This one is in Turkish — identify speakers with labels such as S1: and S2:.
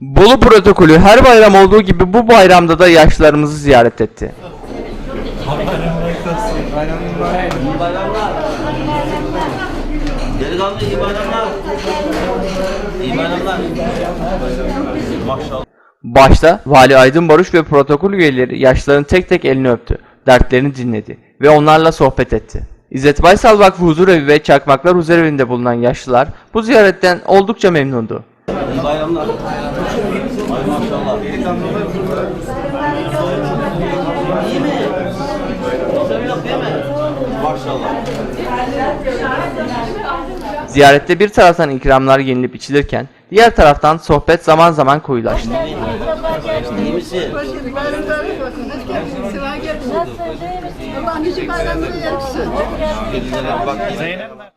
S1: Bolu protokolü her bayram olduğu gibi bu bayramda da yaşlılarımızı ziyaret etti.
S2: Delikanlı iyi bayramlar. İyi. Maşallah.
S1: Başta Vali Aydın Baruş ve protokol üyeleri yaşlıların tek tek elini öptü, dertlerini dinledi ve onlarla sohbet etti. İzzet Baysal Vakfı Huzurevi ve Çakmaklar Huzurevi'nde bulunan yaşlılar bu ziyaretten oldukça memnundu.
S2: İyi bayramlar. Ay maşallah. İyi mi? Kimse yok değil mi? Maşallah.
S1: Ziyarette bir taraftan ikramlar yenilip içilirken diğer taraftan sohbet zaman zaman koyulaştı.
S2: İyi misin?
S3: Zeynep